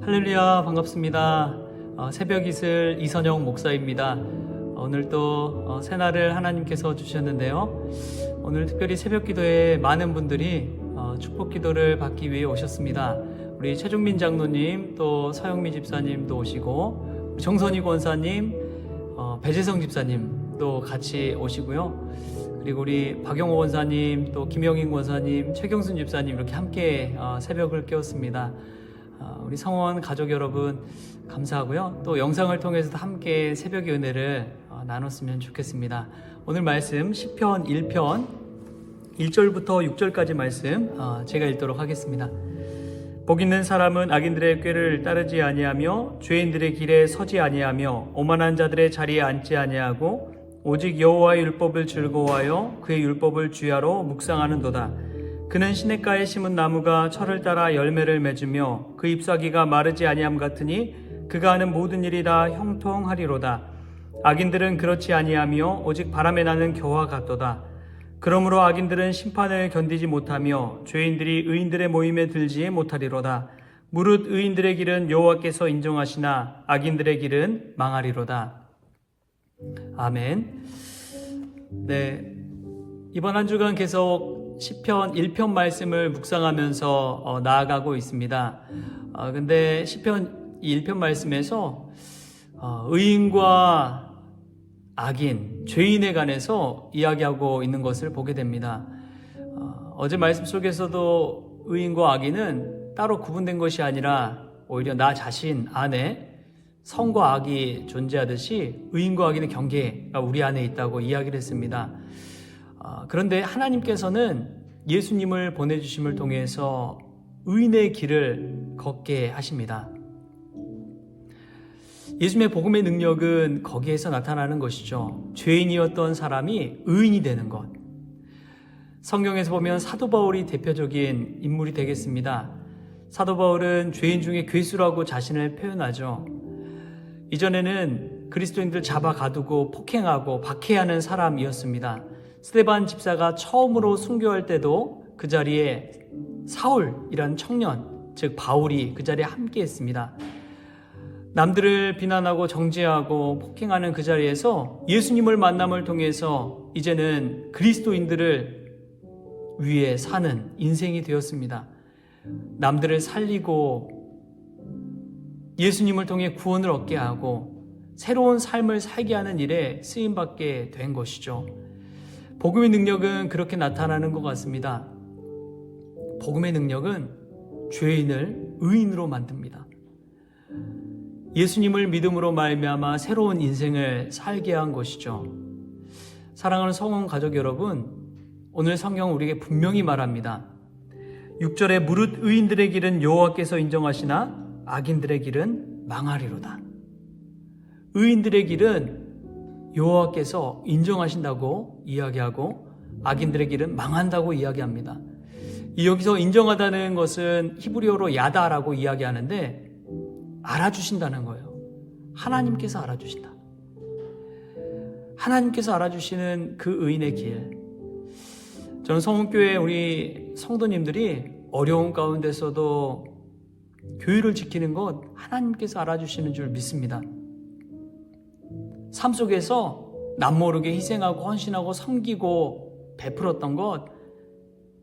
할렐루야 반갑습니다. 어, 새벽 이슬 이선영 목사입니다. 어, 오늘 또 어, 새날을 하나님께서 주셨는데요. 오늘 특별히 새벽 기도에 많은 분들이 어, 축복 기도를 받기 위해 오셨습니다. 우리 최종민 장로님 또 서영미 집사님도 오시고 정선희 권사님 어, 배재성 집사님도 같이 오시고요. 그리고 우리 박영호 권사님 또 김영인 권사님 최경순 집사님 이렇게 함께 어, 새벽을 깨웠습니다. 어, 우리 성원 가족 여러분 감사하고요. 또 영상을 통해서도 함께 새벽의 은혜를 어, 나눴으면 좋겠습니다. 오늘 말씀 시편 1편 1절부터 6절까지 말씀 어, 제가 읽도록 하겠습니다. 복 있는 사람은 악인들의 꾀를 따르지 아니하며 죄인들의 길에 서지 아니하며 오만한 자들의 자리에 앉지 아니하고 오직 여호와의 율법을 즐거워하여 그의 율법을 주야로 묵상하는도다. 그는 시냇가에 심은 나무가 철을 따라 열매를 맺으며 그 잎사귀가 마르지 아니함 같으니 그가 하는 모든 일이 다 형통하리로다. 악인들은 그렇지 아니하며 오직 바람에 나는 겨와 같도다. 그러므로 악인들은 심판을 견디지 못하며 죄인들이 의인들의 모임에 들지 못하리로다. 무릇 의인들의 길은 여호와께서 인정하시나 악인들의 길은 망하리로다. 아멘. 네. 이번 한 주간 계속 시편 1편 말씀을 묵상하면서 어, 나아가고 있습니다. 어, 근데 시편 1편 말씀에서 어, 의인과 악인, 죄인에 관해서 이야기하고 있는 것을 보게 됩니다. 어, 어제 말씀 속에서도 의인과 악인은 따로 구분된 것이 아니라 오히려 나 자신 안에 성과 악이 존재하듯이 의인과 악인의 경계가 우리 안에 있다고 이야기를 했습니다. 어, 그런데 하나님께서는 예수님을 보내주심을 통해서 의인의 길을 걷게 하십니다. 예수님의 복음의 능력은 거기에서 나타나는 것이죠. 죄인이었던 사람이 의인이 되는 것. 성경에서 보면 사도 바울이 대표적인 인물이 되겠습니다. 사도 바울은 죄인 중에 괴수라고 자신을 표현하죠. 이전에는 그리스도인들 잡아 가두고 폭행하고 박해하는 사람이었습니다. 스테반 집사가 처음으로 순교할 때도 그 자리에 사울이라는 청년, 즉 바울이 그 자리에 함께 했습니다. 남들을 비난하고 정죄하고 폭행하는 그 자리에서 예수님을 만남을 통해서 이제는 그리스도인들을 위해 사는 인생이 되었습니다. 남들을 살리고 예수님을 통해 구원을 얻게 하고 새로운 삶을 살게 하는 일에 쓰임받게 된 것이죠. 복음의 능력은 그렇게 나타나는 것 같습니다. 복음의 능력은 죄인을 의인으로 만듭니다. 예수님을 믿음으로 말미암아 새로운 인생을 살게 한 것이죠. 사랑하는 성원 가족 여러분, 오늘 성경 우리에게 분명히 말합니다. 6절에 무릇 의인들의 길은 여호와께서 인정하시나 악인들의 길은 망하리로다. 의인들의 길은 여호와께서 인정하신다고 이야기하고 악인들의 길은 망한다고 이야기합니다. 여기서 인정하다는 것은 히브리어로 야다라고 이야기하는데 알아주신다는 거예요. 하나님께서 알아주신다. 하나님께서 알아주시는 그 의인의 길. 저는 성문교회 우리 성도님들이 어려운 가운데서도 교회를 지키는 것 하나님께서 알아주시는 줄 믿습니다. 삶 속에서 남모르게 희생하고 헌신하고 섬기고 베풀었던 것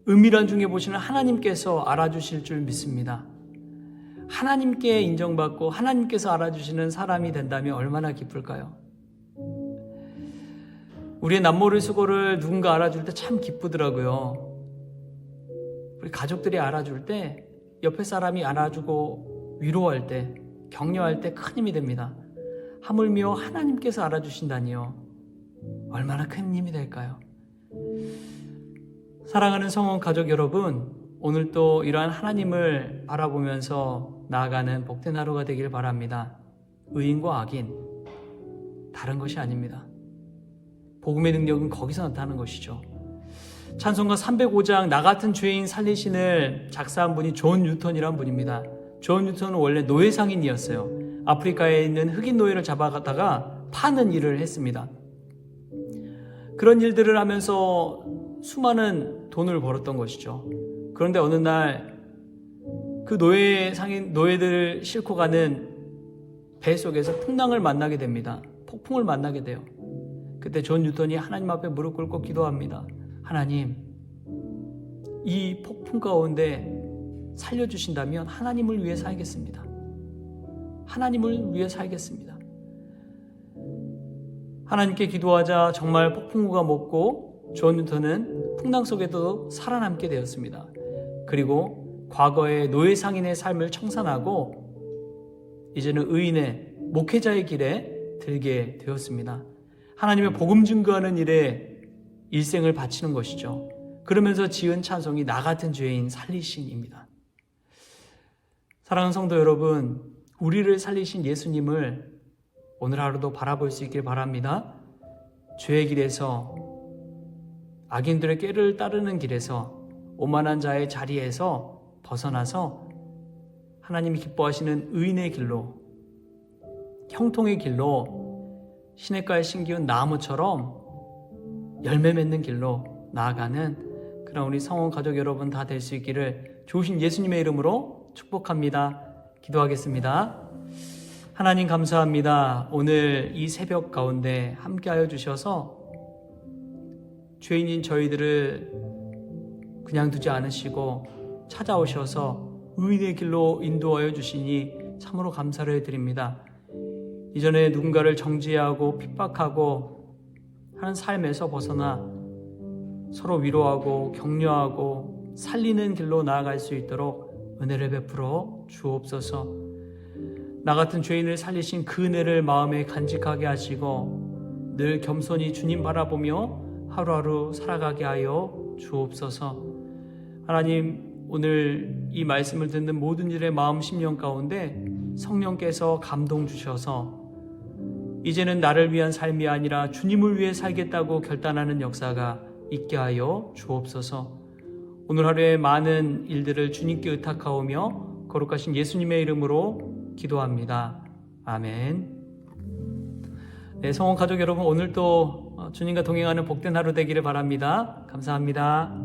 은밀한 중에 보시는 하나님께서 알아주실 줄 믿습니다. 하나님께 인정받고 하나님께서 알아주시는 사람이 된다면 얼마나 기쁠까요? 우리의 남모를 수고를 누군가 알아줄 때 참 기쁘더라고요. 우리 가족들이 알아줄 때 옆에 사람이 알아주고 위로할 때 격려할 때 큰 힘이 됩니다. 하물며 하나님께서 알아주신다니요. 얼마나 큰 힘이 될까요? 사랑하는 성원 가족 여러분, 오늘 또 이러한 하나님을 바라보면서 나아가는 복된 하루가 되길 바랍니다. 의인과 악인, 다른 것이 아닙니다. 복음의 능력은 거기서 나타나는 것이죠. 찬송가 305장 나 같은 죄인 살리신을 작사한 분이 존 뉴턴이라는 분입니다. 존 뉴턴은 원래 노예 상인이었어요. 아프리카에 있는 흑인 노예를 잡아가다가 파는 일을 했습니다. 그런 일들을 하면서 수많은 돈을 벌었던 것이죠. 그런데 어느 날 그 노예 상인 노예들을 싣고 가는 배 속에서 풍랑을 만나게 됩니다. 폭풍을 만나게 돼요. 그때 존 뉴턴이 하나님 앞에 무릎 꿇고 기도합니다. 하나님, 이 폭풍 가운데 살려주신다면 하나님을 위해 살겠습니다. 하나님을 위해 살겠습니다. 하나님께 기도하자 정말 폭풍우가 먹고 존 뉴턴은 풍랑 속에도 살아남게 되었습니다. 그리고 과거의 노예 상인의 삶을 청산하고 이제는 의인의 목회자의 길에 들게 되었습니다. 하나님의 복음 증거하는 일에 일생을 바치는 것이죠. 그러면서 지은 찬송이 나 같은 죄인 살리신입니다. 사랑하는 성도 여러분, 우리를 살리신 예수님을 오늘 하루도 바라볼 수 있길 바랍니다. 죄의 길에서 악인들의 꾀를 따르는 길에서 오만한 자의 자리에서 벗어나서 하나님이 기뻐하시는 의인의 길로 형통의 길로 시냇가에 심기운 나무처럼 열매 맺는 길로 나아가는 그런 우리 성원 가족 여러분 다 될 수 있기를 좋으신 예수님의 이름으로 축복합니다. 기도하겠습니다. 하나님 감사합니다. 오늘 이 새벽 가운데 함께하여 주셔서 죄인인 저희들을 그냥 두지 않으시고 찾아오셔서 의인의 길로 인도하여 주시니 참으로 감사를 해드립니다. 이전에 누군가를 정죄하고 핍박하고 하는 삶에서 벗어나 서로 위로하고 격려하고 살리는 길로 나아갈 수 있도록 은혜를 베풀어 주옵소서. 나 같은 죄인을 살리신 그 은혜를 마음에 간직하게 하시고 늘 겸손히 주님 바라보며 하루하루 살아가게 하여 주옵소서. 하나님 오늘 이 말씀을 듣는 모든 일의 마음 심령 가운데 성령께서 감동 주셔서 이제는 나를 위한 삶이 아니라 주님을 위해 살겠다고 결단하는 역사가 있게 하여 주옵소서. 오늘 하루에 많은 일들을 주님께 의탁하오며 거룩하신 예수님의 이름으로 기도합니다. 아멘. 네, 성원 가족 여러분 오늘도 주님과 동행하는 복된 하루 되기를 바랍니다. 감사합니다.